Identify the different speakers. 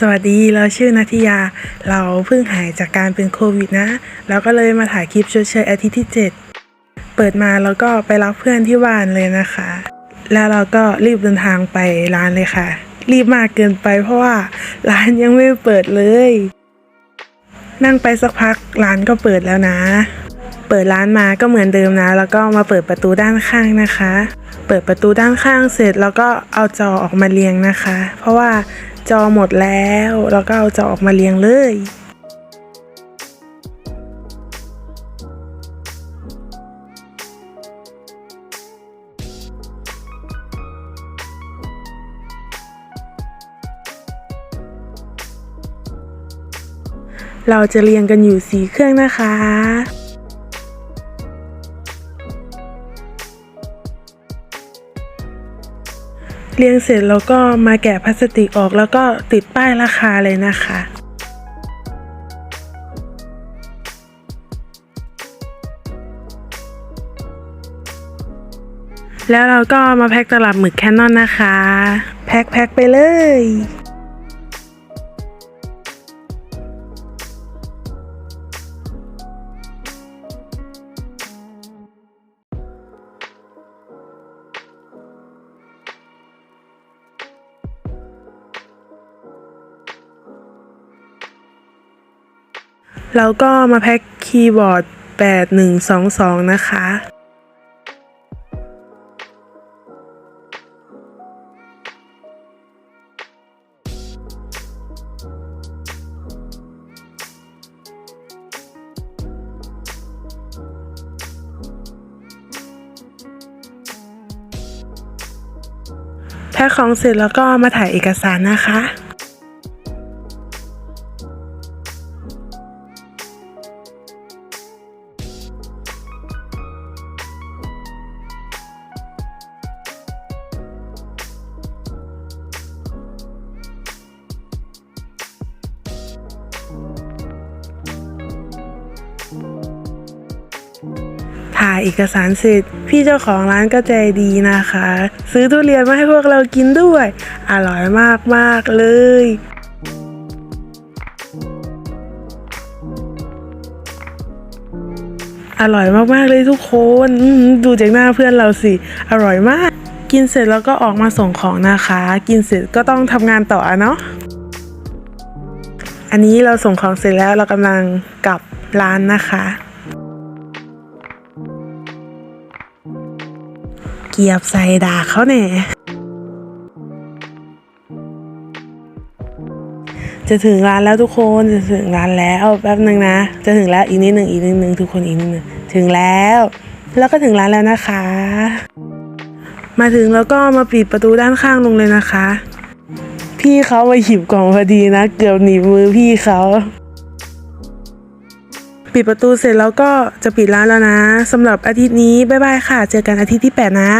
Speaker 1: สวัสดีเราชื่อนัทยา เราเพิ่งหายจากการเป็นโควิดนะแล้วก็เลยมาถ่ายคลิปชดเชยอาทิตย์ที่ 7 เปิดมาแล้วก็ไปรับเพื่อนที่บ้านเลยนะคะ แล้วเราก็รีบเดินทางไปร้านเลยค่ะ รีบมากเกินไปเพราะว่าร้านยังไม่เปิดเลย นั่งไปสักพักร้านก็เปิดแล้วนะ เปิดร้านมาก็เหมือนเดิมนะ แล้วก็มาเปิดประตูด้านข้างนะคะ เปิดประตูด้านข้างเสร็จแล้วก็เอาจอออกมาเรียงนะคะ เพราะว่า จอหมดแล้วแล้วก็เอาจอออกมาเรียงเลย เราจะเรียงกันอยู่สีเครื่องนะคะ เรียงเสร็จแล้วก็มาแกะพลาสติกออกแล้วก็ติดป้ายราคาเลยนะคะแล้วเราก็มาแพ็คตลับหมึกแคนนอนนะคะ แพ็คแพ็คไปเลย แล้วก็มาแพ็คคีย์บอร์ด 8122 นะคะแพ็คของเสร็จแล้วก็มาถ่ายเอกสารนะคะ ถ่ายเอกสารเสร็จ พี่เจ้าของร้านก็ใจดีนะคะ ซื้อทุเรียนมาให้พวกเรากินด้วย อร่อยมากๆเลยอร่อยมากๆเลยทุกคนดูจากหน้าเพื่อนเราสิ อร่อยมาก กินเสร็จแล้วก็ออกมาส่งของนะคะ กินเสร็จก็ต้องทำงานต่อเนาะอันนี้เราส่งของเสร็จแล้วเรากำลังกลับร้านนะคะ เกียบใส่ด่าเขาแน่จะถึงร้านแล้วทุกคนจะถึงร้านแล้วแป๊บหนึ่งนะ จะถึงแล้วอีกนิดหนึ่งอีกนิดหนึ่งทุกคนอีกนิดหนึ่งถึงแล้ว แล้วก็ถึงร้านแล้วนะคะ มาถึงแล้วก็มาปิดประตูด้านข้างลงเลยนะคะ พี่เขามาหยิบกล่องพอดีนะ เกือบหนีมือพี่เขาปิดประตูเสร็จแล้วก็จะปิดร้านแล้วนะสำหรับอาทิตย์นี้บ๊ายบายค่ะ เจอกันอาทิตย์ที่ 8 นะ